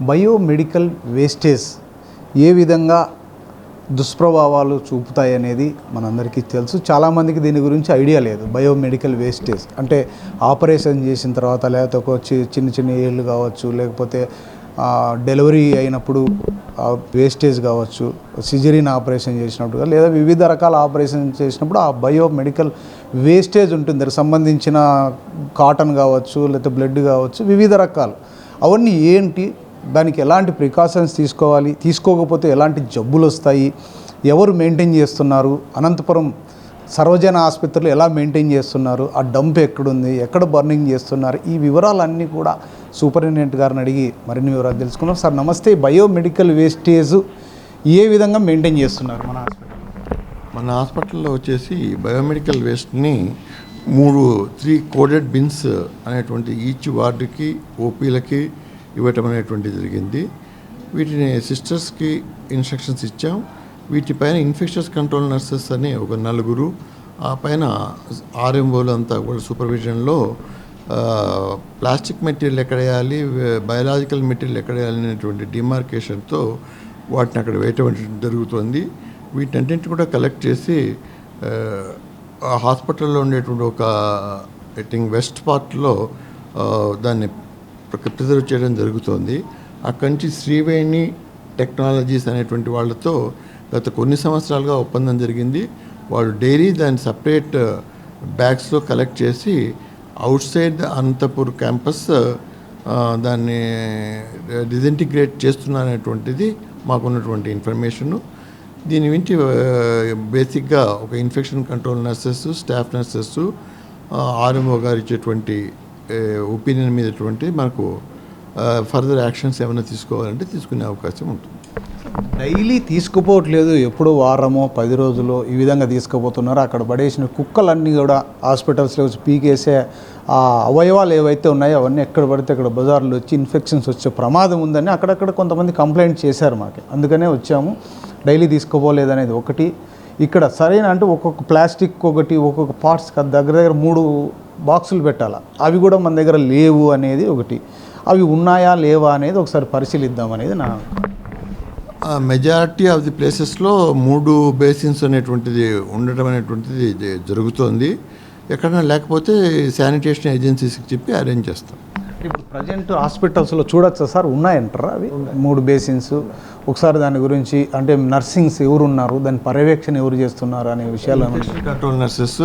Biomedical wastage ఏ విధంగా దుష్ప్రభావాలు చూపుతాయి అనేది మనందరికీ తెలుసు. చాలామందికి దీని గురించి ఐడియా లేదు. బయోమెడికల్ వేస్టేజ్ అంటే ఆపరేషన్ చేసిన తర్వాత లేకపోతే ఒక చి- చిన్న చిన్న ఏళ్ళు కావచ్చు లేకపోతే డెలివరీ అయినప్పుడు ఆ వేస్టేజ్ కావచ్చు సిజరీన్ ఆపరేషన్ చేసినప్పుడు లేదా వివిధ రకాల ఆపరేషన్ చేసినప్పుడు ఆ బయోమెడికల్ వేస్టేజ్ ఉంటుంది. దానికి సంబంధించిన కాటన్ కావచ్చు లేకపోతే బ్లడ్ కావచ్చు వివిధ రకాలు. అవన్నీ ఏంటి? దానికి ఎలాంటి ప్రికాషన్స్ తీసుకోవాలి? తీసుకోకపోతే ఎలాంటి జబ్బులు వస్తాయి? ఎవరు మెయింటైన్ చేస్తున్నారు? అనంతపురం సర్వజన ఆసుపత్రులు ఎలా మెయింటైన్ చేస్తున్నారు? ఆ డంప్ ఎక్కడుంది? ఎక్కడ బర్నింగ్ చేస్తున్నారు? ఈ వివరాలన్నీ కూడా సూపరింటెండెంట్ గారిని అడిగి మరిన్ని వివరాలు తెలుసుకున్నాం సార్ నమస్తే. బయోమెడికల్ వేస్టేజ్ ఏ విధంగా మెయింటైన్ చేస్తున్నారు మన హాస్పిటల్? మన హాస్పిటల్లో వచ్చేసి బయోమెడికల్ వేస్ట్ని మూడు త్రీ కోడెడ్ బిన్స్ అనేటువంటి ఈచ్ వార్డుకి ఓపీలకి ఇవ్వటం అనేటువంటి జరిగింది. వీటిని సిస్టర్స్కి ఇన్స్ట్రక్షన్స్ ఇచ్చాం. వీటిపైన ఇన్ఫెక్షన్స్ కంట్రోల్ నర్సెస్ అని ఒక నలుగురు ఆ పైన ఆర్ఎంఓలు అంతా కూడా సూపర్విజన్లో ప్లాస్టిక్ మెటీరియల్ ఎక్కడ వేయాలి బయలాజికల్ మెటీరియల్ ఎక్కడ వేయాలి అనేటువంటి డిమార్కేషన్తో వాటిని అక్కడ వేయటం జరుగుతుంది. వీటన్నింటిని కూడా కలెక్ట్ చేసి హాస్పిటల్లో ఉండేటువంటి ఒక ఐ థింక్ వెస్ట్ పార్ట్లో దాన్ని ప్రిజర్వ్ చేయడం జరుగుతోంది. అక్కడి నుంచి శ్రీవేణి టెక్నాలజీస్ అనేటువంటి వాళ్ళతో గత కొన్ని సంవత్సరాలుగా ఒప్పందం జరిగింది. వాళ్ళు డైలీ దాన్ని సపరేట్ బ్యాగ్స్లో కలెక్ట్ చేసి outside the Anantapur campus దాన్ని డిజింటిగ్రేట్ చేస్తున్నారనేటువంటిది మాకున్నటువంటి ఇన్ఫర్మేషను. దీని వింటి బేసిక్గా ఒక infection control nurses staff nurses RMO గారు ఇచ్చేటువంటి ఒపీనియన్ మీదటువంటి మనకు ఫర్దర్ యాక్షన్స్ ఏమైనా తీసుకోవాలంటే తీసుకునే అవకాశం ఉంటుంది. డైలీ తీసుకుపోవట్లేదు. ఎప్పుడు వారమో పది రోజులు ఈ విధంగా తీసుకుపోతున్నారు. అక్కడ పడేసిన కుక్కలన్నీ కూడా హాస్పిటల్స్లో వచ్చి పీకేసే ఆ అవయవాలు ఏవైతే ఉన్నాయో అవన్నీ ఎక్కడ పడితే అక్కడ బజార్లో వచ్చి ఇన్ఫెక్షన్స్ వచ్చే ప్రమాదం ఉందని అక్కడక్కడ కొంతమంది కంప్లైంట్ చేశారు మాకు. అందుకనే వచ్చాము. డైలీ తీసుకుపోలేదనేది ఒకటి. ఇక్కడ సరైన అంటే ఒక్కొక్క ప్లాస్టిక్ ఒకటి ఒక్కొక్క పార్ట్స్ దగ్గర దగ్గర మూడు బాక్సులు పెట్టాలా? అవి కూడా మన దగ్గర లేవు అనేది ఒకటి. అవి ఉన్నాయా లేవా అనేది ఒకసారి పరిశీలిద్దాం అనేది నా మెజారిటీ ఆఫ్ ది ప్లేసెస్లో మూడు బేసిన్స్ అనేటువంటిది ఉండటం అనేటువంటిది జరుగుతోంది. ఎక్కడైనా లేకపోతే శానిటేషన్ ఏజెన్సీస్కి చెప్పి అరేంజ్ చేస్తాం. ఇప్పుడు ప్రజెంట్ హాస్పిటల్స్లో చూడొచ్చా సార్? ఉన్నాయంటారా అవి? మూడు బేసిన్స్. ఒకసారి దాని గురించి అంటే నర్సింగ్స్ ఎవరు ఉన్నారు దాని పర్యవేక్షణ ఎవరు చేస్తున్నారు అనే విషయాలు కంట్రోల్ నర్సెస్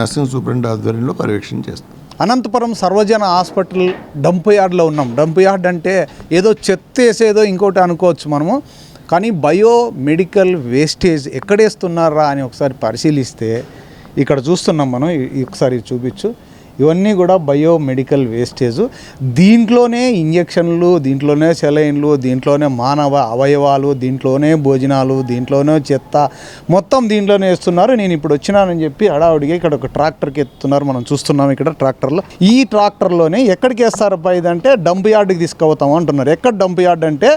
నర్సింగ్ సూపరింట్ ఆధ్వర్యంలో పర్యవేక్షణ చేస్తాం. అనంతపురం సర్వజన హాస్పిటల్ డంప్ యార్డ్లో ఉన్నాం. డంప్ యార్డ్ అంటే ఏదో చెత్త వేసేదో ఇంకోటి అనుకోవచ్చు మనము. కానీ బయో మెడికల్ వేస్టేజ్ ఎక్కడేస్తున్నారా అని ఒకసారి పరిశీలిస్తే ఇక్కడ చూస్తున్నాం మనం ఒకసారి చూపించు. ఇవన్నీ కూడా బయోమెడికల్ వేస్టేజ్. దీంట్లోనే ఇంజక్షన్లు దీంట్లోనే సెలైన్లు దీంట్లోనే మానవ అవయవాలు దీంట్లోనే భోజనాలు దీంట్లోనే చెత్త. మొత్తం దీంట్లోనే వేస్తున్నారు. నేను ఇప్పుడు వచ్చినానని చెప్పి హడావుడిగా ఇక్కడ ఒక ట్రాక్టర్కి ఎత్తున్నారు మనం చూస్తున్నాం ఇక్కడ ట్రాక్టర్లో. ఈ ట్రాక్టర్లోనే ఎక్కడికి వేస్తారు ఇదంటే డంప్ యార్డ్కి తీసుకుపోతాం అంటున్నారు. ఎక్కడ డంప్ యార్డ్ అంటే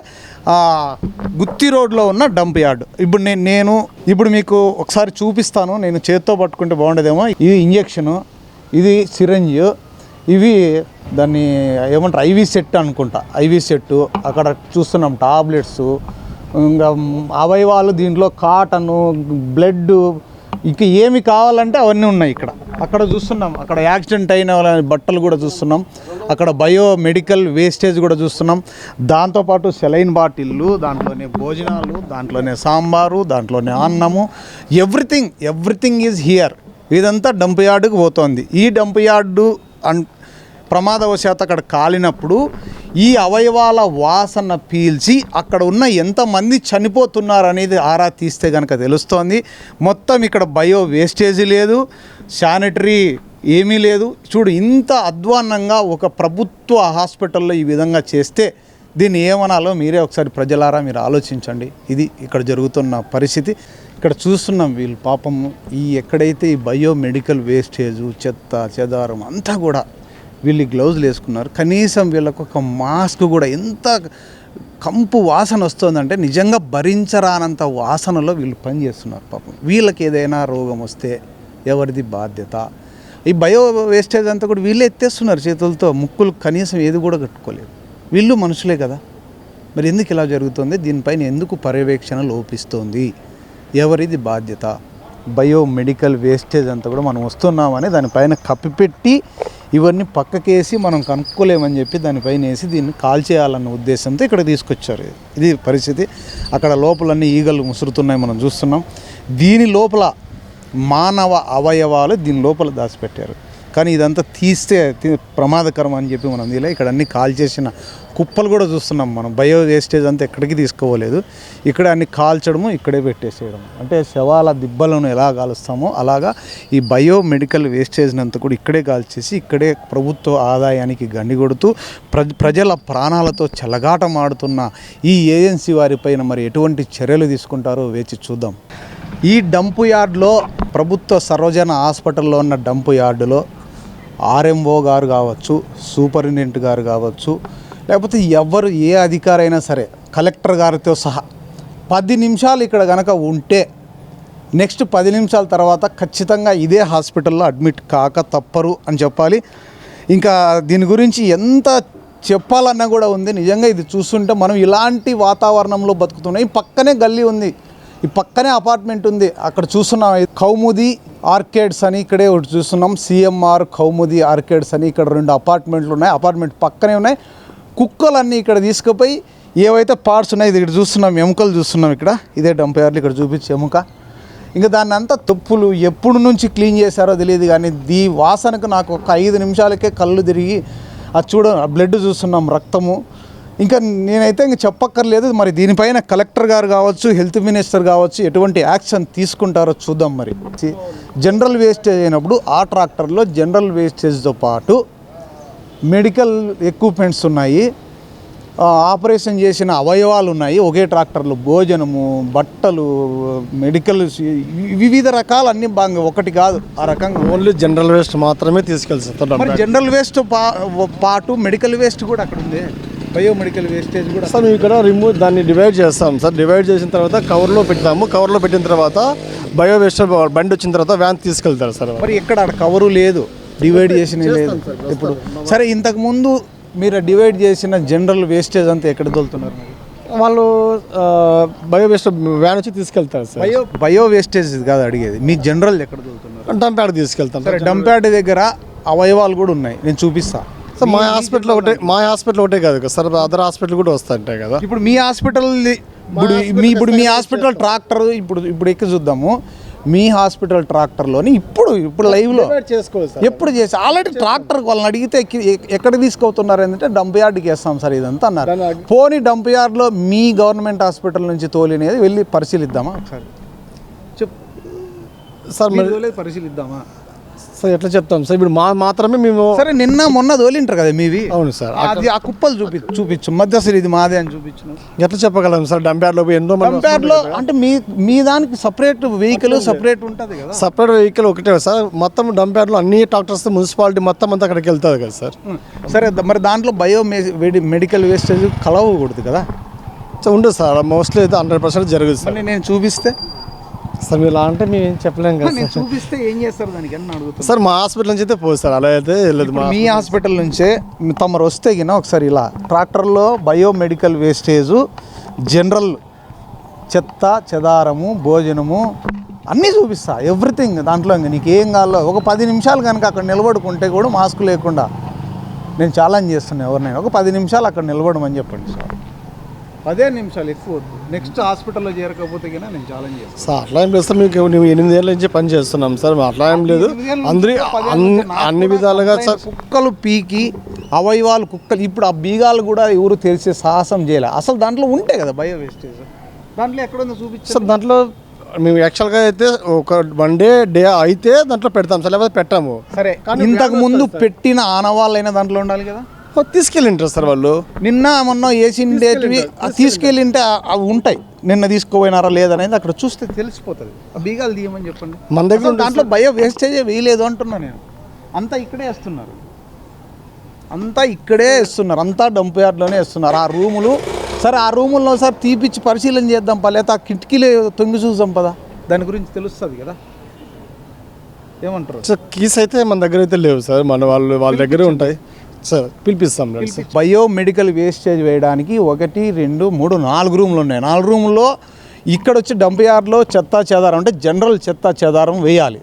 గుత్తి రోడ్లో ఉన్న డంప్ యార్డ్. ఇప్పుడు నేను నేను ఇప్పుడు మీకు ఒకసారి చూపిస్తాను. నేను చేత్తో పట్టుకుంటే బాగుండేదేమో. ఈ ఇంజక్షను ఇది సిరంజ్ ఇవి దాన్ని ఏమంటారు ఐవి సెట్ అనుకుంటా. ఐవి సెట్ అక్కడ చూస్తున్నాం టాబ్లెట్స్ ఇంకా అవయవాలు దీంట్లో కాటను బ్లడ్ ఇక ఏమి కావాలంటే అవన్నీ ఉన్నాయి ఇక్కడ. అక్కడ చూస్తున్నాం అక్కడ యాక్సిడెంట్ అయిన వాళ్ళ బట్టలు కూడా చూస్తున్నాం అక్కడ బయో మెడికల్ వేస్టేజ్ కూడా చూస్తున్నాం. దాంతోపాటు సెలైన్ బాటిళ్ళు దాంట్లోనే భోజనాలు దాంట్లోనే సాంబారు దాంట్లోనే అన్నము. Everything everything is here. ఇదంతా డంప్ యార్డుకు పోతోంది. ఈ డంప్ యార్డు అన్ ప్రమాదవశాత్తు అక్కడ కాలినప్పుడు ఈ అవయవాల వాసన పీల్చి అక్కడ ఉన్న ఎంతమంది చనిపోతున్నారు అనేది ఆరా తీస్తే కనుక తెలుస్తోంది. మొత్తం ఇక్కడ బయో వేస్టేజ్ లేదు శానిటరీ ఏమీ లేదు. చూడు ఇంత అధ్వాన్నంగా ఒక ప్రభుత్వ హాస్పిటల్లో ఈ విధంగా చేస్తే దీన్ని ఏమనాలో మీరే ఒకసారి ప్రజలారా మీరు ఆలోచించండి. ఇది ఇక్కడ జరుగుతున్న పరిస్థితి. ఇక్కడ చూస్తున్నాం వీళ్ళు పాపం ఈ ఎక్కడైతే ఈ బయోమెడికల్ వేస్టేజు చెత్త చెదారం అంతా కూడా వీళ్ళు గ్లౌజులు వేసుకున్నారు. కనీసం వీళ్ళకు ఒక మాస్క్ కూడా ఎంత కంపు వాసన వస్తుందంటే నిజంగా భరించరానంత వాసనలో వీళ్ళు పని చేస్తున్నారు పాపం. వీళ్ళకి ఏదైనా రోగం వస్తే ఎవరిది బాధ్యత? ఈ బయో వేస్టేజ్ అంతా కూడా వీళ్ళే ఎత్తేస్తున్నారు చేతులతో ముక్కులు కనీసం ఏది కూడా కట్టుకోలేదు. వీళ్ళు మనుషులే కదా. మరి ఎందుకు ఇలా జరుగుతుంది? దీనిపైన ఎందుకు పర్యవేక్షణ లోపిస్తుంది? ఎవరిది బాధ్యత? బయోమెడికల్ వేస్టేజ్ అంతా కూడా మనం వస్తున్నామని దానిపైన కప్పిపెట్టి ఇవన్నీ పక్కకేసి మనం కనుక్కోలేమని చెప్పి దానిపైన వేసి దీన్ని కాల్ చేయాలన్న ఉద్దేశంతో ఇక్కడ తీసుకొచ్చారు. ఇది పరిస్థితి. అక్కడ లోపలన్నీ ఈగలు ముసురుతున్నాయి మనం చూస్తున్నాం. దీని లోపల మానవ అవయవాలు దీని లోపల దాచిపెట్టారు. కానీ ఇదంతా తీస్తే ప్రమాదకరం అని చెప్పి మనం తీలే ఇక్కడ అన్ని కాల్ చేసిన కుప్పలు కూడా చూస్తున్నాం మనం. బయో వేస్టేజ్ అంతా ఎక్కడికి తీసుకోలేదు. ఇక్కడ అన్ని కాల్చడము ఇక్కడే పెట్టేసేయడం అంటే శవాల దిబ్బలను ఎలా కాలుస్తామో అలాగా ఈ బయో మెడికల్ వేస్టేజ్ని అంతా కూడా ఇక్కడే కాల్చేసి ఇక్కడే ప్రభుత్వ ఆదాయానికి గండి కొడుతూ ప్ర ప్రజల ప్రాణాలతో చెలగాటమాడుతున్న ఈ ఏజెన్సీ వారిపైన మరి ఎటువంటి చర్యలు తీసుకుంటారో వేచి చూద్దాం. ఈ డంపు యార్డ్లో ప్రభుత్వ సర్వజన హాస్పిటల్లో ఉన్న డంపు యార్డులో ఆర్ఎంఓ గారు కావచ్చు సూపరింటెండెంట్ గారు కావచ్చు లేకపోతే ఎవరు ఏ అధికారైనా సరే కలెక్టర్ గారితో సహా పది నిమిషాలు ఇక్కడ కనుక ఉంటే నెక్స్ట్ పది నిమిషాల తర్వాత ఖచ్చితంగా ఇదే హాస్పిటల్లో అడ్మిట్ కాక తప్పరు అని చెప్పాలి. ఇంకా దీని గురించి ఎంత చెప్పాలన్నా కూడా ఉంది. నిజంగా ఇది చూస్తుంటే మనం ఇలాంటి వాతావరణంలో బతుకుతున్నాం. ఈ పక్కనే గల్లీ ఉంది. ఈ పక్కనే అపార్ట్మెంట్ ఉంది. అక్కడ చూస్తున్నాం. కౌముది ఆర్కేడ్స్ అని ఇక్కడే ఒకటి చూస్తున్నాం. సిఎంఆర్ కౌముది ఆర్కేడ్స్ అని ఇక్కడ రెండు అపార్ట్మెంట్లు ఉన్నాయి. అపార్ట్మెంట్ పక్కనే ఉన్నాయి. కుక్కలన్నీ ఇక్కడ తీసుకుపోయి ఏవైతే పార్ట్స్ ఉన్నాయి ఇది ఇక్కడ చూస్తున్నాం. ఎముకలు చూస్తున్నాం ఇక్కడ. ఇదే డంపయార్లు ఇక్కడ చూపించే ఎముక. ఇంకా దాన్ని అంతా తుప్పులు ఎప్పుడు నుంచి క్లీన్ చేశారో తెలియదు కానీ దీ వాసనకు నాకు ఒక ఐదు నిమిషాలకే కళ్ళు తిరిగి అది చూడ బ్లడ్ చూస్తున్నాం రక్తము. ఇంకా నేనైతే ఇంక చెప్పక్కర్లేదు. మరి దీనిపైన కలెక్టర్ గారు కావచ్చు హెల్త్ మినిస్టర్ కావచ్చు ఎటువంటి యాక్షన్ తీసుకుంటారో చూద్దాం మరి. జనరల్ వేస్టేజ్ అయినప్పుడు ఆ ట్రాక్టర్లో జనరల్ వేస్టేజ్తో పాటు మెడికల్ ఎక్విప్మెంట్స్ ఉన్నాయి. ఆపరేషన్ చేసిన అవయవాలు ఉన్నాయి. ఒకే ట్రాక్టర్లో భోజనము బట్టలు మెడికల్ వివిధ రకాలు అన్ని బాగా ఒకటి కాదు ఆ రకంగా. ఓన్లీ జనరల్ వేస్ట్ మాత్రమే తీసుకెళ్తాం మరి జనరల్ వేస్ట్ పా పాటు మెడికల్ వేస్ట్ కూడా అక్కడ ఉంది. బయో మెడికల్ వేస్టేజ్ కూడా సార్ మేము ఇక్కడ రిమూవ్ దాన్ని డివైడ్ చేస్తాం. సార్ డివైడ్ చేసిన తర్వాత కవర్లో పెడతాము కవర్లో పెట్టిన తర్వాత బయో వేస్ట్ బండి వచ్చిన తర్వాత వ్యాన్ తీసుకెళ్తారు సార్ మరి ఎక్కడ కవరు లేదు? డివైడ్ చేసిన లేదు. ఇప్పుడు సరే ఇంతకు ముందు మీరు డివైడ్ చేసిన జనరల్ వేస్టేజ్ అంతా ఎక్కడ తోలుతున్నారు మరి? వాళ్ళు బయో వేస్ట్ వ్యాన్ వచ్చి తీసుకెళ్తారు సార్. బయో బయో వేస్టేజ్ కాదు అడిగేది. మీ జనరల్ ఎక్కడ తోలుతున్నారు? డంప్ యార్డ్ తీసుకెళ్తాం సరే. దగ్గర అవయవాలు కూడా ఉన్నాయి. నేను చూపిస్తా. సార్ మా హాస్పిటల్ ఒకటే మా హాస్పిటల్ ఒకటే కాదు కదా సార్ అదర్ హాస్పిటల్ కూడా వస్తాయంటాయి కదా. ఇప్పుడు మీ హాస్పిటల్ ఇప్పుడు మీ ఇప్పుడు మీ హాస్పిటల్ ట్రాక్టర్ ఇప్పుడు ఇప్పుడు ఎక్కి చూద్దాము. మీ హాస్పిటల్ ట్రాక్టర్లోని ఇప్పుడు ఇప్పుడు లైవ్లో చేసుకోవాలి సార్? ఎప్పుడు చేసి ఆల్రెడీ ట్రాక్టర్ వాళ్ళని అడిగితే ఎక్కడ తీసుకొస్తున్నారు ఏంటంటే డంప్ యార్డ్కి వేస్తాం సార్ ఇదంతా అన్నారు. పోనీ డంప్ యార్డ్లో మీ గవర్నమెంట్ హాస్పిటల్ నుంచి తోలినేది వెళ్ళి పరిశీలిద్దామా? ఒకసారి సార్ మరి తోలేది పరిశీలిద్దామా? సార్ ఎట్లా చెప్తాం? సార్ ఇప్పుడు మా మాత్రమే మేము సరే నిన్న మొన్న తోలింటారు కదా మీవి? అవును సార్. అది ఆ కుప్పలు చూపి చూపించు. మధ్య అసలు ఇది మాదే అని చూపించు ఎట్లా చెప్పగలం సార్? డంప్ యార్డ్లో పోయి ఎంతో మంది డంప్ యార్డ్లో అంటే మీ మీ దానికి సపరేట్ వెహికల్ సపరేట్ ఉంటుంది కదా? సపరేట్ వెహికల్ ఒకటే సార్. మొత్తం డంప్ యార్డ్లో అన్ని ట్రాక్టర్స్ మున్సిపాలిటీ మొత్తం అంతా అక్కడికి వెళ్తుంది కదా సార్. సరే మరి దాంట్లో బయో మెడికల్ వేస్టేజ్ కలవకూడదు కదా? సో ఉండదు సార్. మోస్ట్లీ అయితే హండ్రెడ్ పర్సెంట్ జరుగుతుంది సార్. నేను చూపిస్తే? సార్ మీరు ఇలా అంటే మేము ఏం చెప్పలేం కదా నేను సార్. చూపిస్తే ఏం చేస్తారు దానికి అని అడుగుతాను సార్ మా హాస్పిటల్ నుంచి అయితే పోదు సార్ అలా అయితే వెళ్ళదు మా మీ హాస్పిటల్. నుంచే తమరు వస్తే గిన ఒకసారి ఇలా ట్రాక్టర్లో బయో మెడికల్ వేస్టేజ్ జనరల్ చెత్త చెదారము భోజనము అన్నీ చూపిస్తా ఎవ్రీథింగ్ దాంట్లో ఇంక నీకు ఏం కావాలో. ఒక పది నిమిషాలు కనుక అక్కడ నిలబడుకుంటే కూడా మాస్క్ లేకుండా నేను ఛాలెంజ్ చేస్తున్నా ఎవరినైనా. ఒక పది నిమిషాలు అక్కడ నిలబడమని చెప్పండి సార్. పదే నిమిషాలు ఎక్కువ వద్దు. నెక్స్ట్ హాస్పిటల్లో చేరకపోతే గిన నేను ఛాలెంజ్ చేస్తాను. సార్ అట్లా ఏం లేదు సార్ మీకు మేము ఎనిమిది ఏళ్ళ నుంచి పని చేస్తున్నాం సార్ అట్లా ఏం లేదు. అందరి అన్ని అన్ని విధాలుగా సార్ కుక్కలు పీకి అవయవాలు కుక్కలు ఇప్పుడు ఆ బీగాలు కూడా ఎవరు తెరిచే సాహసం చేయలే. అసలు దాంట్లో ఉంటాయి కదా బయో వేస్టేజ్ దాంట్లో ఎక్కడుందో చూపించారు సార్ దాంట్లో మేము యాక్చువల్గా అయితే ఒక వన్ డే డే అయితే దాంట్లో పెడతాం సార్ లేకపోతే పెట్టాము. సరే కానీ ఇంతకు ముందు. పెట్టిన ఆనవాళ్ళైనా దాంట్లో ఉండాలి కదా? తీసుకెళ్ళింటారు సార్ వాళ్ళు. నిన్న మొన్న వేసిండేటివి తీసుకెళ్ళింటే అవి ఉంటాయి. నిన్న తీసుకుపోయినారా లేదనేది అక్కడ చూస్తే తెలిసిపోతుంది. ఆ బీగాలు తీయమని చెప్పండి. మన దగ్గర దాంట్లో బయో వేస్టేజే వేయలేదు అంటున్నా నేను. అంతా ఇక్కడే వేస్తున్నారు. అంతా ఇక్కడే వేస్తున్నారు. అంతా డంప్ యార్డ్లోనే వేస్తున్నారు. ఆ రూములు సరే ఆ రూముల్లో సార్ తీపిచ్చి పరిశీలన చేద్దాం పా లేకపోతే ఆ కిటికీలే తొంగి చూద్దాం పదా. దాని గురించి తెలుస్తుంది కదా. ఏమంటారు? సార్ కీస్ అయితే మన దగ్గర అయితే లేవు సార్. మన వాళ్ళు వాళ్ళ దగ్గరే ఉంటాయి. సార్ పిలిపిస్తాం రండి సార్. బయో మెడికల్ వేస్టేజ్ వేయడానికి ఒకటి రెండు మూడు నాలుగు రూములు ఉన్నాయి. నాలుగు రూముల్లో ఇక్కడ వచ్చి డంప్ యార్డ్లో చెత్త చెదారం అంటే జనరల్ చెత్త చెదారం వేయాలి.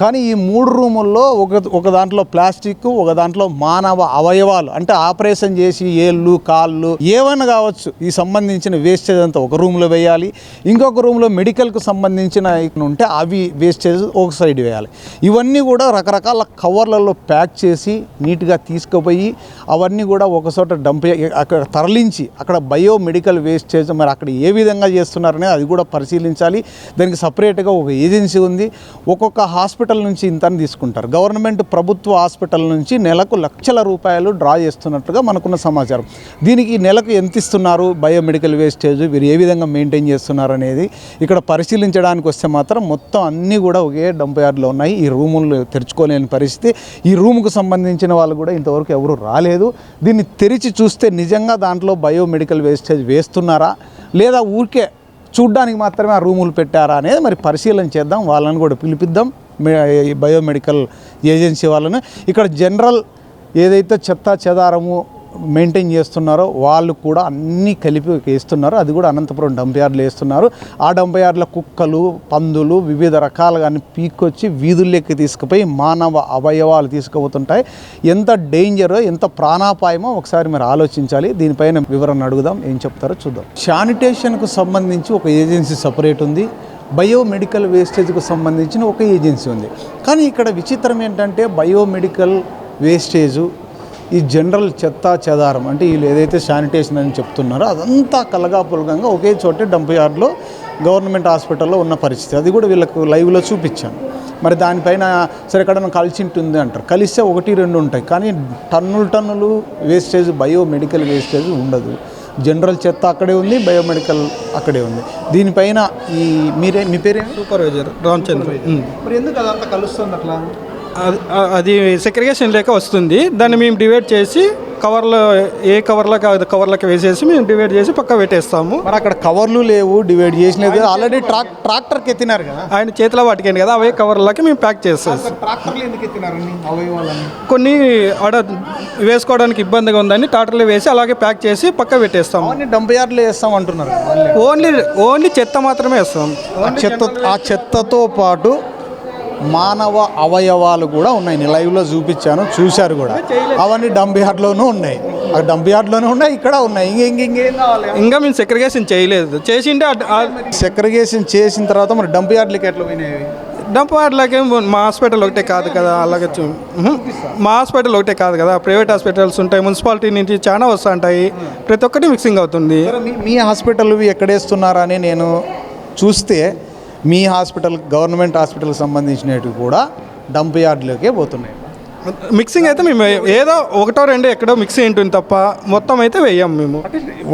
కానీ ఈ మూడు రూముల్లో ఒక ఒక దాంట్లో ప్లాస్టిక్ ఒక దాంట్లో మానవ అవయవాలు అంటే ఆపరేషన్ చేసి ఏళ్ళు కాళ్ళు ఏమైనా కావచ్చు ఈ సంబంధించిన వేస్టేజ్ అంతా ఒక రూమ్లో వేయాలి. ఇంకొక రూమ్లో మెడికల్కి సంబంధించిన ఉంటే అవి వేస్టేజ్ ఒక సైడ్ వేయాలి. ఇవన్నీ కూడా రకరకాల కవర్లలో ప్యాక్ చేసి నీట్గా తీసుకుపోయి అవన్నీ కూడా ఒక చోట డంప్ అక్కడ తరలించి అక్కడ బయో మెడికల్ వేస్టేజ్ మరి అక్కడ ఏ విధంగా చేస్తున్నారనేది అది కూడా పరిశీలించాలి. దానికి సపరేట్గా ఒక ఏజెన్సీ ఉంది. ఒక్కొక్క హాస్పిటల్ హాస్పిటల్ నుంచి ఇంతని తీసుకుంటారు. గవర్నమెంట్ ప్రభుత్వ హాస్పిటల్ నుంచి నెలకు లక్షల రూపాయలు డ్రా చేస్తున్నట్టుగా మనకున్న సమాచారం. దీనికి నెలకు ఎంత ఇస్తున్నారు? బయోమెడికల్ వేస్టేజ్ వీరు ఏ విధంగా మెయింటైన్ చేస్తున్నారు అనేది ఇక్కడ పరిశీలించడానికి వస్తే మాత్రం మొత్తం అన్నీ కూడా ఒకే డంప్ యార్డ్లో ఉన్నాయి. ఈ రూములు తెరుచుకోలేని పరిస్థితి. ఈ రూముకు సంబంధించిన వాళ్ళు కూడా ఇంతవరకు ఎవరు రాలేదు. దీన్ని తెరిచి చూస్తే నిజంగా దాంట్లో బయోమెడికల్ వేస్టేజ్ వేస్తున్నారా? లేదా ఊరికే చూడ్డానికి మాత్రమే ఆ రూములు పెట్టారా అనేది మరి పరిశీలన చేద్దాం. వాళ్ళని కూడా పిలిపిద్దాం. బయోమెడికల్ ఏజెన్సీ వాళ్ళను ఇక్కడ జనరల్ ఏదైతే చెత్త చెదారము మెయింటైన్ చేస్తున్నారో వాళ్ళు కూడా అన్నీ కలిపి వేస్తున్నారు. అది కూడా అనంతపురం డంప్ యార్డ్లో వేస్తున్నారు. ఆ డంప్ యార్డ్లో కుక్కలు పందులు వివిధ రకాలుగా పీక్కొచ్చి వీధుల్లోకి తీసుకుపోయి మానవ అవయవాలు తీసుకుపోతుంటాయి. ఎంత డేంజరో ఎంత ప్రాణాపాయమో ఒకసారి మీరు ఆలోచించాలి. దీనిపైన వివరణ అడుగుదాం. ఏం చెప్తారో చూద్దాం. శానిటేషన్కు సంబంధించి ఒక ఏజెన్సీ సపరేట్ ఉంది. బయోమెడికల్ వేస్టేజ్కు సంబంధించిన ఒక ఏజెన్సీ ఉంది. కానీ ఇక్కడ విచిత్రం ఏంటంటే బయోమెడికల్ వేస్టేజు ఈ జనరల్ చెత్త చెదారం అంటే వీళ్ళు ఏదైతే శానిటేషన్ అని చెప్తున్నారో అదంతా కలగాపులగంగా ఒకే చోటే డంప్ యార్డ్లో గవర్నమెంట్ హాస్పిటల్లో ఉన్న పరిస్థితి. అది కూడా వీళ్ళకు లైవ్లో చూపించాను. మరి దానిపైన సరే ఎక్కడైనా కలిసింటుంది అంటారు. కలిస్తే ఒకటి రెండు ఉంటాయి. కానీ టన్నులు టన్నులు వేస్టేజ్ బయో మెడికల్ వేస్టేజ్ ఉండదు. జనరల్ చెత్త అక్కడే ఉంది బయోమెడికల్ అక్కడే ఉంది. దీనిపైన ఈ మీరే మీ పేరేమి సూపర్వైజర్ రామచంద్ర. మరి ఎందుకు అదంతా కలుస్తుంది అట్లా? అది- సెగ్రిగేషన్ లేక వస్తుంది. దాన్ని మేము డివైడ్ చేసి కవర్లో ఏ కవర్లకు కవర్లకు వేసేసి మేము డివైడ్ చేసి పక్క పెట్టేస్తాము. మరి అక్కడ కవర్లు లేవు డివైడ్ చేసినది ఆల్రెడీ ట్రాక్ ట్రాక్టర్కి ఎత్తినారు కదా. ఆయన చేతిలో పట్టుకాను కదా అవే కవర్లకి మేము ప్యాక్ చేస్తాం ట్రాక్టర్లు ఎందుకు ఎత్తినారండి? అవయవాలని. కొన్ని ఆడ వేసుకోవడానికి ఇబ్బందిగా ఉందని టాటర్లో వేసి అలాగే ప్యాక్ చేసి పక్క పెట్టేస్తాము అవన్నీ డంప్ యార్డ్లో వేస్తాం అంటున్నారు. ఓన్లీ ఓన్లీ చెత్త మాత్రమే వేస్తాం. చెత్త ఆ చెత్తతో పాటు మానవ అవయవాలు కూడా ఉన్నాయి. నేను లైవ్లో చూపించాను చూశారు కూడా. అవన్నీ డంప్ యార్డ్లోనూ ఉన్నాయి. ఆ డంప్ యార్డ్లోనూ ఉన్నాయి ఇక్కడ ఉన్నాయి. ఇంక ఇంక ఇంకేం కావాలి? ఇంకా మేము సెగ్రిగేషన్ చేయలేదు. చేసింటే సెక్రిగేషన్ చేసిన తర్వాత మరి డంప్ యార్డ్లకి ఎట్లా పోయినాయి డంప్ యార్డ్లకి మా హాస్పిటల్ ఒకటే కాదు కదా అలాగే. మా హాస్పిటల్ ఒకటే కాదు కదా. ప్రైవేట్ హాస్పిటల్స్ ఉంటాయి మున్సిపాలిటీ నుంచి చాలా వస్తూ ఉంటాయి ప్రతి ఒక్కటి మిక్సింగ్ అవుతుంది. మీ హాస్పిటల్ ఎక్కడేస్తున్నారని నేను చూస్తే మీ హాస్పిటల్ గవర్నమెంట్ హాస్పిటల్కి సంబంధించినవి కూడా డంప్ యార్డ్లోకే పోతున్నాయి. మిక్సింగ్ అయితే మేము ఏదో ఒకటో రెండో ఎక్కడో మిక్సింగ్ ఉంటుంది తప్ప మొత్తం అయితే వేయం మేము.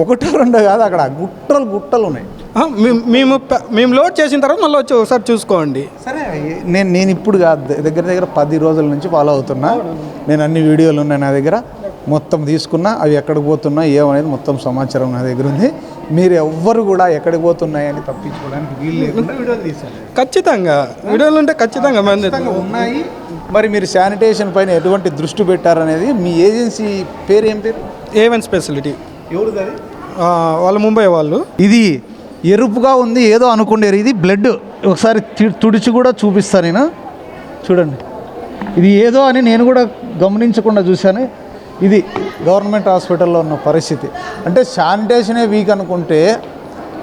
ఒకటో రెండో కాదు అక్కడ గుట్టలు గుట్టలు ఉన్నాయి. మేము మేము లోడ్ చేసిన తర్వాత మళ్ళీ వచ్చి ఒకసారి చూసుకోండి. సరే నేను నేను ఇప్పుడు దగ్గర దగ్గర పది రోజుల నుంచి ఫాలో అవుతున్నా. నేను అన్ని వీడియోలు ఉన్నాయి నా దగ్గర. మొత్తం తీసుకున్నా అవి ఎక్కడికి పోతున్నా ఏమనేది మొత్తం సమాచారం నా దగ్గర ఉంది. మీరు ఎవ్వరు కూడా ఎక్కడికి పోతున్నాయని తప్పించుకోవడానికి వీలు లేకుండా వీడియోలు తీశాను. ఖచ్చితంగా. వీడియోలు ఉంటే ఖచ్చితంగా మంది ఉన్నాయి. మరి మీరు శానిటేషన్ పైన ఎటువంటి దృష్టి పెట్టారనేది మీ ఏజెన్సీ పేరు ఏం పేరు? ఏవెన్ స్పెషాలిటీ ఎవరిది అది? వాళ్ళు ముంబై వాళ్ళు. ఇది ఎరుపుగా ఉంది ఏదో అనుకుండేరు ఇది బ్లడ్. ఒకసారి తుడిచి కూడా చూపిస్తాను నేను. చూడండి. ఇది ఏదో అని నేను కూడా గమనించకుండా చూశాను. ఇది గవర్నమెంట్ హాస్పిటల్లో ఉన్న పరిస్థితి. అంటే శానిటేషనే వీక్ అనుకుంటే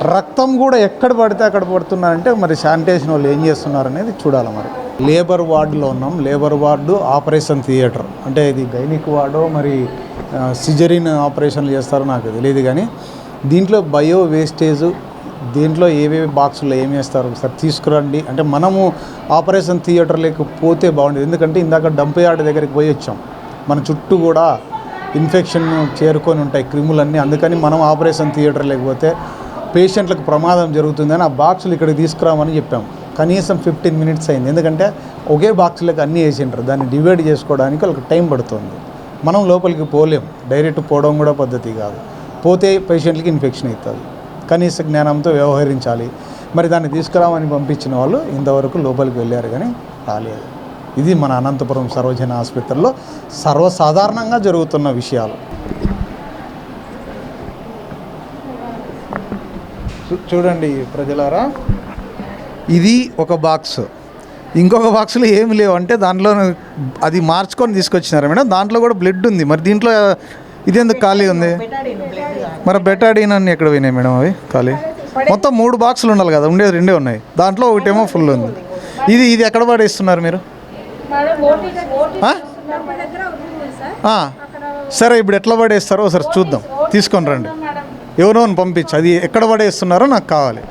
రక్తం కూడా ఎక్కడ పడితే అక్కడ పడుతున్నారంటే మరి శానిటేషన్ వాళ్ళు ఏం చేస్తున్నారు అనేది చూడాలి మరి. లేబర్ వార్డులో ఉన్నాం. Labour ward operation theatre. అంటే ఇది గైనిక్ వార్డో మరి సిజరీన్ సిజరిన్ ఆపరేషన్లు చేస్తారో నాకు తెలియదు కానీ దీంట్లో బయో వేస్టేజ్ దీంట్లో ఏవేవి బాక్సుల్లో ఏమి వేస్తారు ఒకసారి తీసుకురండి. అంటే మనము ఆపరేషన్ థియేటర్లోకి పోతే బాగుండేది. ఎందుకంటే ఇందాక డంప్ యార్డ్ దగ్గరికి పోయి వచ్చాం. మన చుట్టూ కూడా ఇన్ఫెక్షన్ చేరుకొని ఉంటాయి క్రిములన్నీ. అందుకని మనం ఆపరేషన్ థియేటర్ లేకపోతే పేషెంట్లకు ప్రమాదం జరుగుతుందని ఆ బాక్సులు ఇక్కడికి తీసుకురామని చెప్పాం. కనీసం ఫిఫ్టీన్ మినిట్స్ అయింది. ఎందుకంటే ఒకే బాక్సులకు అన్నీ వేసింటారు దాన్ని డివైడ్ చేసుకోవడానికి వాళ్ళకి టైం పడుతుంది. మనం లోపలికి పోలేం. డైరెక్ట్ పోవడం కూడా పద్ధతి కాదు. పోతే పేషెంట్లకి ఇన్ఫెక్షన్ అవుతుంది. కనీస జ్ఞానంతో వ్యవహరించాలి. మరి దాన్ని తీసుకురామని పంపించిన వాళ్ళు ఇంతవరకు లోపలికి వెళ్ళారు కానీ రాలేదు. ఇది మన అనంతపురం సర్వజన ఆసుపత్రిలో సర్వసాధారణంగా జరుగుతున్న విషయాలు. చూడండి ప్రజలారా. ఇది ఒక బాక్స్. ఇంకొక బాక్స్లో ఏమి లేవు. అంటే దాంట్లో అది మార్చుకొని తీసుకొచ్చినారు మేడం? దాంట్లో కూడా బ్లడ్ ఉంది. మరి దీంట్లో ఇదెందుకు ఖాళీ ఉంది? మరి బెటాడిన్ అని ఎక్కడ పోయినాయి మేడం అవి? ఖాళీ? మొత్తం మూడు బాక్సులు ఉండాలి కదా. ఉండేది రెండే ఉన్నాయి. దాంట్లో ఒకటేమో ఫుల్ ఉంది. ఇది ఇది ఎక్కడ పడేస్తున్నారు మీరు? సరే. ఇప్పుడు ఎట్లా పడేస్తారో ఒకసారి చూద్దాం. తీసుకొని రండి. ఎవరో పంపించు. అది ఎక్కడ పడేస్తున్నారో నాకు కావాలి.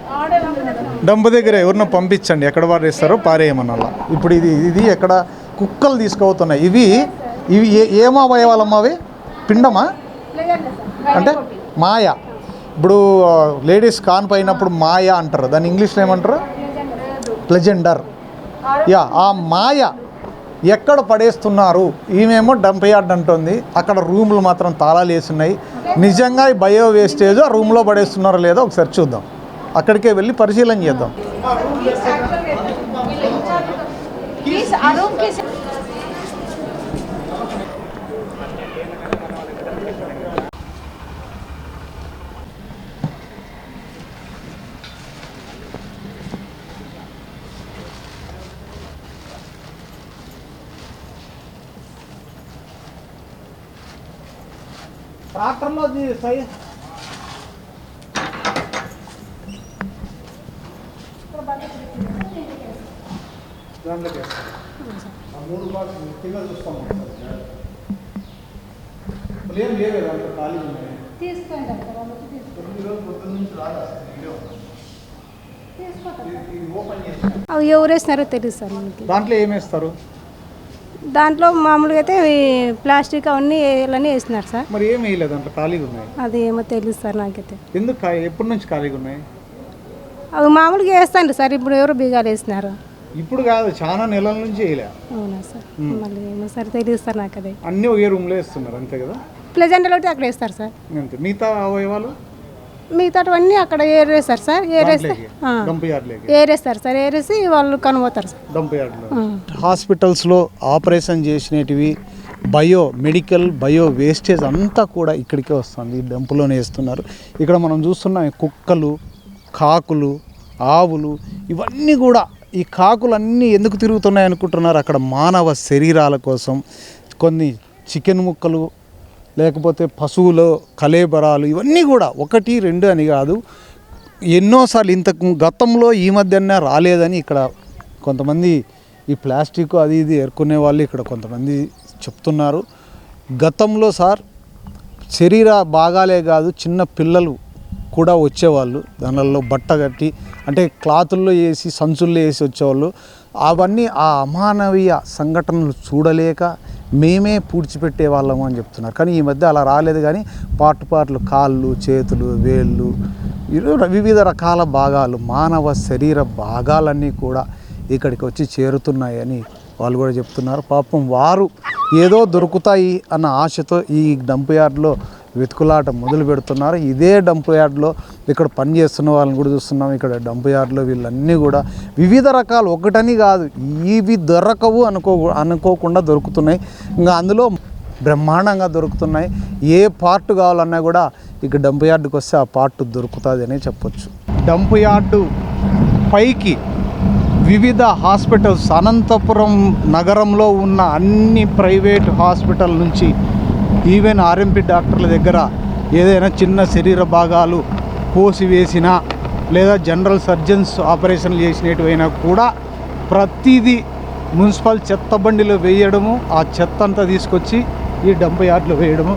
డంపు దగ్గర. ఎవరినో పంపించండి. ఎక్కడ పడేస్తారో పారేయమనాల. ఇప్పుడు ఇది ఇది ఎక్కడ కుక్కలు తీసుకుపోతున్నాయి. ఇవి ఇవి ఏ ఏం అవయవాలమ్మా అవి? పిండమా? అంటే మాయ. ఇప్పుడు లేడీస్ కాన్ పైనప్పుడు మాయ అంటారు. దాన్ని ఇంగ్లీష్లో ఏమంటారు? ప్లెజెండర్. యా ఆ మాయ. ఎక్కడ పడేస్తున్నారు? ఈమెమో డంప్ యార్డ్ అంటుంది. అక్కడ రూములు మాత్రం తాళాలు వేసున్నాయి. నిజంగా ఈ బయో వేస్టేజ్ ఆ రూమ్లో పడేస్తున్నారో లేదో ఒకసారి చూద్దాం. అక్కడికే వెళ్ళి పరిశీలన చేద్దాం. రాత్రంలో మూడు బాక్స్ ముఖ్యంగా లేదు ఖాళీ ఉన్నాయి. అవి ఎవరు వేసినారో తెలుసు సార్ దాంట్లో ఏమేస్తారు దాంట్లో మామూలుగా అయితే ఈ ప్లాస్టిక్ అవన్నీ వేయాలని వేసినారు సార్. మరి ఏం వేయలేదు దాంట్లో? ఖాళీగా ఉన్నాయి. అది ఏమో తెలియదు సార్ నాకైతే. ఎందుకు ఖా- ఎప్పటి నుంచి ఖాళీగా ఉన్నాయి? అవి మామూలుగా వేస్తాండి సార్ ఇప్పుడు ఎవరు బీగాలు వేసినారు ఇప్పుడు కాదు చాలా నెలల నుంచి వేయలే. అవునా సార్? మళ్ళీ ఏమో సార్ తెలియదు సార్ నాకు అది అన్నీ ఒకే రూమ్లో వేస్తున్నారు అంతే కదా? ప్లెజెంట్లో అయితే అక్కడ వేస్తారు సార్. అంతే. మిగతా అవయవాలు? మిగతావన్నీ అక్కడ ఏరేస్తారు సార్ ఏరేస్తే ఏరేస్తారు సార్ ఏరేసి వాళ్ళు కనుపోతారు సార్. హాస్పిటల్స్లో ఆపరేషన్ చేసినటివి బయో మెడికల్ బయో వేస్టేజ్ అంతా కూడా ఇక్కడికే వస్తుంది ఈ డంపులోనే వేస్తున్నారు. ఇక్కడ మనం చూస్తున్నాం కుక్కలు కాకులు ఆవులు ఇవన్నీ కూడా ఈ కాకులు అన్నీ ఎందుకు తిరుగుతున్నాయి అనుకుంటున్నారు? అక్కడ మానవ శరీరాల కోసం కొన్ని చికెన్ ముక్కలు లేకపోతే పశువులు కలేబరాలు ఇవన్నీ కూడా ఒకటి రెండు అని కాదు. ఎన్నోసార్లు ఇంతకు గతంలో ఈ మధ్యన రాలేదని ఇక్కడ కొంతమంది ఈ ప్లాస్టిక్ అది ఇది ఎరుకునే వాళ్ళు ఇక్కడ కొంతమంది చెప్తున్నారు. గతంలో సార్ శరీర భాగాలే కాదు చిన్న పిల్లలు కూడా వచ్చేవాళ్ళు. దానిలో బట్ట కట్టి అంటే క్లాతుల్లో వేసి సంచుల్లో వేసి వచ్చేవాళ్ళు. అవన్నీ ఆ అమానవీయ సంఘటనలు చూడలేక మేమే పూడ్చిపెట్టే వాళ్ళము అని చెప్తున్నారు కానీ ఈ మధ్య అలా రాలేదు కానీ పాటు పాటలు కాళ్ళు చేతులు వేళ్ళు వివిధ రకాల భాగాలు మానవ శరీర భాగాలన్నీ కూడా ఇక్కడికి వచ్చి చేరుతున్నాయని వాళ్ళు కూడా చెప్తున్నారు. పాపం వారు ఏదో దొరుకుతాయి అన్న ఆశతో ఈ డంప్ యార్డ్లో వెతుకులాట మొదలు పెడుతున్నారు. ఇదే డంప్ యార్డ్లో ఇక్కడ పని చేస్తున్న వాళ్ళని కూడా చూస్తున్నాం. ఇక్కడ డంప్ యార్డ్లో వీళ్ళన్నీ కూడా వివిధ రకాలు ఒకటని కాదు ఇవి దొరకవు అనుకో అనుకోకుండా దొరుకుతున్నాయి. ఇంకా అందులో బ్రహ్మాండంగా దొరుకుతున్నాయి. ఏ పార్ట్ కావాలన్నా కూడా ఇక డంప్ యార్డుకి వస్తే ఆ పార్ట్ దొరుకుతుంది అనే చెప్పొచ్చు. డంప్ యార్డు పైకి వివిధ హాస్పిటల్స్ అనంతపురం నగరంలో ఉన్న అన్ని ప్రైవేట్ హాస్పిటల్ నుంచి ఈవెన్ ఆర్ఎంపీ డాక్టర్ల దగ్గర ఏదైనా చిన్న శరీర భాగాలు కోసివేసినా లేదా జనరల్ సర్జన్స్ ఆపరేషన్లు చేసినటువైనా కూడా ప్రతిదీ మున్సిపల్ చెత్త బండిలో వేయడము ఆ చెత్త అంతా తీసుకొచ్చి ఈ డంప్ యార్డ్లో వేయడము.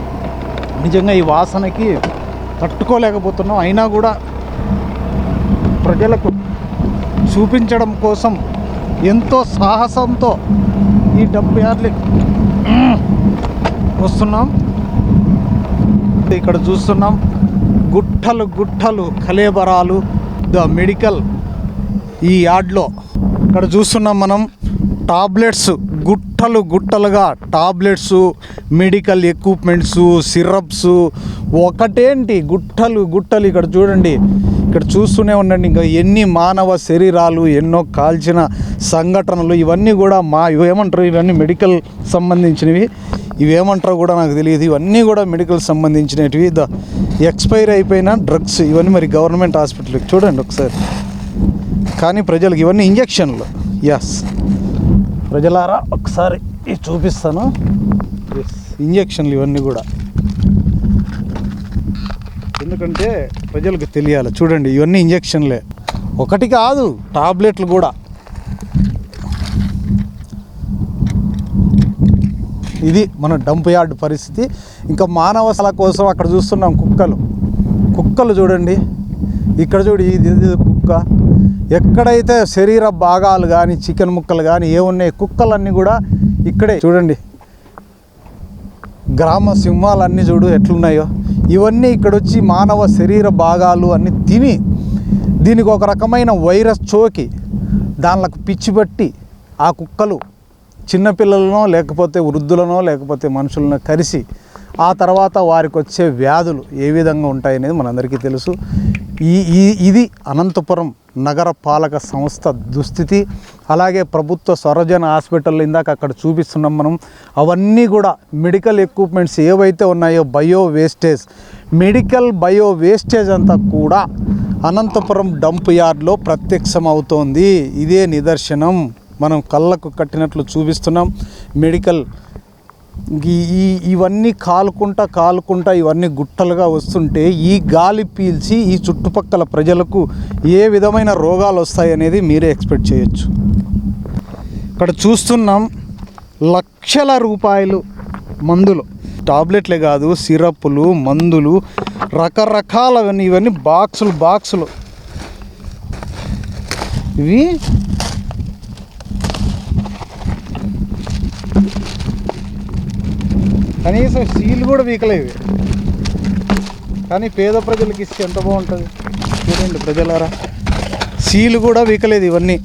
నిజంగా ఈ వాసనకి తట్టుకోలేకపోతున్నాం. అయినా కూడా ప్రజలకు చూపించడం కోసం ఎంతో సాహసంతో ఈ డంప్ యార్డ్లు వస్తున్నాం. ఇక్కడ చూస్తున్నాం. గుట్టలు గుట్టలు కలేబరాలు ద మెడికల్ ఈ యార్డ్లో ఇక్కడ చూస్తున్నాం మనం టాబ్లెట్స్ గుట్టలు గుట్టలుగా టాబ్లెట్స్ మెడికల్ ఎక్విప్మెంట్స్ సిరప్స్. ఒకటేంటి? గుట్టలు గుట్టలు ఇక్కడ చూడండి. ఇక్కడ చూస్తూనే ఉండండి. ఇంకా ఎన్ని మానవ శరీరాలు ఎన్నో కాల్చిన సంఘటనలు ఇవన్నీ కూడా మా ఇవేమంటారు? ఇవన్నీ మెడికల్ సంబంధించినవి. ఇవేమంటారో కూడా నాకు తెలియదు. ఇవన్నీ కూడా మెడికల్ సంబంధించినవి ద ఎక్స్పైర్ అయిపోయిన డ్రగ్స్ ఇవన్నీ మరి గవర్నమెంట్ హాస్పిటల్కి. చూడండి ఒకసారి. కానీ ప్రజలకు ఇవన్నీ ఇంజక్షన్లు. ఎస్ ప్రజలారా ఒకసారి చూపిస్తాను. ఎస్ ఇంజక్షన్లు ఇవన్నీ కూడా. ఎందుకంటే ప్రజలకు తెలియాలి. చూడండి ఇవన్నీ ఇంజక్షన్లే. ఒకటి కాదు టాబ్లెట్లు కూడా. ఇది మన డంప్ యార్డ్ పరిస్థితి. ఇంకా మానవసల కోసం అక్కడ చూస్తున్నాం కుక్కలు. కుక్కలు చూడండి. ఇక్కడ చూడు ఇది ఇది కుక్క. ఎక్కడైతే శరీర భాగాలు కానీ చికెన్ ముక్కలు కానీ ఏమున్నాయి కుక్కలన్నీ కూడా ఇక్కడే. చూడండి. గ్రామ సింహాలన్నీ చూడు ఎట్లున్నాయో. ఇవన్నీ ఇక్కడ వచ్చి మానవ శరీర భాగాలు అన్నీ తిని దీనికి ఒక రకమైన వైరస్ చోకి దానిలకు పిచ్చి పట్టి ఆ కుక్కలు చిన్నపిల్లలనో లేకపోతే వృద్ధులనో లేకపోతే మనుషులనో కరిసి ఆ తర్వాత వారికి వచ్చే వ్యాధులు ఏ విధంగా ఉంటాయనేది మనందరికీ తెలుసు. ఈ ఈ ఇది అనంతపురం నగర పాలక సంస్థ దుస్థితి అలాగే ప్రభుత్వ సర్వజన హాస్పిటల్ ఇందాక అక్కడ చూపిస్తున్నాం మనం. అవన్నీ కూడా మెడికల్ ఎక్విప్మెంట్స్ ఏవైతే ఉన్నాయో bio wastage medical bio wastage అంతా కూడా అనంతపురం డంప్ యార్డ్లో ప్రత్యక్షం అవుతోంది ఇదే నిదర్శనం. మనం కళ్ళకు కట్టినట్లు చూపిస్తున్నాం. మెడికల్ ఈ ఇవన్నీ కాలుకుంటా కాలుకుంటా ఇవన్నీ గుట్టలుగా వస్తుంటే ఈ గాలి పీల్చి ఈ చుట్టుపక్కల ప్రజలకు ఏ విధమైన రోగాలు వస్తాయనేది మీరే ఎక్స్పెక్ట్ చేయొచ్చు. ఇక్కడ చూస్తున్నాం లక్షల రూపాయలు మందులు. టాబ్లెట్లే కాదు సిరప్లు మందులు రకరకాలవన్నీ ఇవన్నీ బాక్సులు బాక్సులు. ఇవి కనీసం సీల్ కూడా వీకలేవి కానీ పేద ప్రజలకు ఇస్తే ఎంత బాగుంటుంది? చూడండి ప్రజలారా. సీలు కూడా వీకలేదు ఇవన్నీ.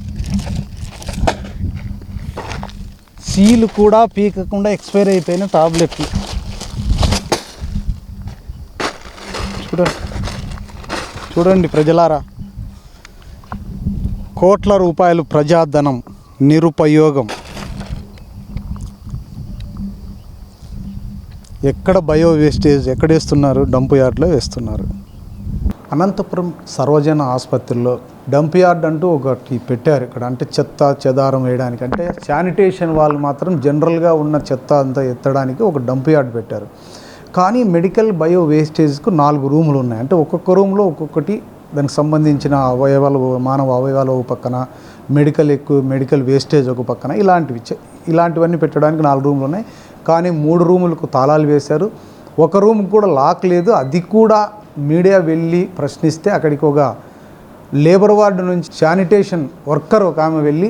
సీలు కూడా పీకకుండా ఎక్స్పైర్ అయిపోయిన టాబ్లెట్లు చూడండి. చూడండి ప్రజలారా. కోట్ల రూపాయలు ప్రజాధనం నిరుపయోగం. ఎక్కడ బయో వేస్టేజ్ ఎక్కడ వేస్తున్నారు? డంప్ యార్డ్లో వేస్తున్నారు. అనంతపురం సర్వజన ఆసుపత్రిలో డంప్ యార్డ్ అంటూ ఒకటి పెట్టారు ఇక్కడ. అంటే చెత్త చెదారం వేయడానికి. అంటే శానిటేషన్ వాళ్ళు మాత్రం జనరల్గా ఉన్న చెత్త అంతా ఎత్తడానికి ఒక డంప్ యార్డ్ పెట్టారు. కానీ మెడికల్ బయో వేస్టేజ్కు నాలుగు రూములు ఉన్నాయి. అంటే ఒక్కొక్క రూమ్లో ఒక్కొక్కటి దానికి సంబంధించిన అవయవాలు మానవ అవయవాలు ఒక పక్కన మెడికల్ ఎక్కువ మెడికల్ వేస్టేజ్ ఒక పక్కన ఇలాంటివి ఇలాంటివన్నీ పెట్టడానికి నాలుగు రూములు ఉన్నాయి. కానీ మూడు రూములకు తాళాలు వేశారు. ఒక రూమ్ కూడా లాక్ లేదు. అది కూడా మీడియా వెళ్ళి ప్రశ్నిస్తే అక్కడికి ఒక లేబర్ వార్డు నుంచి శానిటేషన్ వర్కర్ ఒక ఆమె వెళ్ళి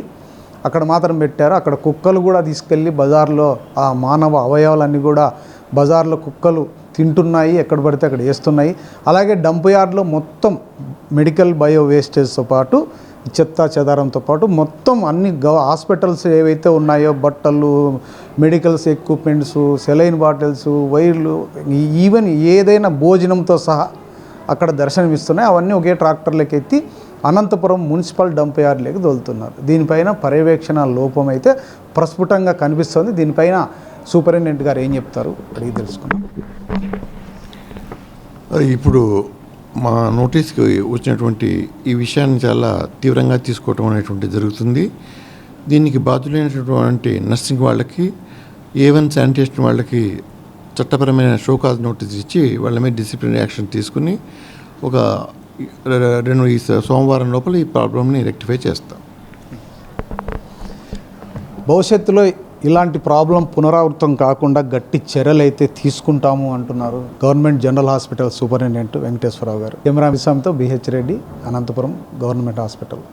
అక్కడ మాత్రం పెట్టారు. అక్కడ కుక్కలు కూడా తీసుకెళ్ళి బజార్లో ఆ మానవ అవయవాలన్నీ కూడా బజార్లో కుక్కలు తింటున్నాయి. ఎక్కడ పడితే అక్కడ వేస్తున్నాయి. అలాగే డంప్ యార్డ్లో మొత్తం మెడికల్ బయో వేస్టేజ్తో పాటు చెత్త చెదారంతో పాటు మొత్తం అన్ని గవ హాస్పిటల్స్ ఏవైతే ఉన్నాయో బట్టలు మెడికల్స్ ఎక్విప్మెంట్స్ సెలైన్ బాటిల్స్ వైర్లు ఈవెన్ ఏదైనా భోజనంతో సహా అక్కడ దర్శనమిస్తున్నాయి. అవన్నీ ఒకే ట్రాక్టర్లకు ఎత్తి అనంతపురం మున్సిపల్ డంప్ యార్డ్లోకి దొలుతున్నారు. దీనిపైన పర్యవేక్షణ లోపం అయితే ప్రస్ఫుటంగా కనిపిస్తుంది. దీనిపైన సూపరింటెండెంట్ గారు ఏం చెప్తారు? అడిగి తెలుసుకున్నాం ఇప్పుడు మా నోటీస్కి వచ్చినటువంటి ఈ విషయాన్ని చాలా తీవ్రంగా తీసుకోవటం అనేటువంటి జరుగుతుంది. దీనికి బాధ్యులైనటువంటి నర్సింగ్ వాళ్ళకి ఏవన్ శానిటేషన్ వాళ్ళకి చట్టపరమైన షోకాజ్ నోటీస్ ఇచ్చి వాళ్ళ మీద డిసిప్లినరీ యాక్షన్ తీసుకుని ఒక రెండు ఈ సోమవారం లోపల ఈ ప్రాబ్లమ్ని రెక్టిఫై చేస్తాం. భవిష్యత్తులో ఇలాంటి ప్రాబ్లం పునరావృతం కాకుండా గట్టి చర్యలు అయితే తీసుకుంటాము అంటున్నారు government general hospital superintendent Venkateswara Rao గారు. కెమెరా విశాంతో BH Reddy Anantapuram government hospital.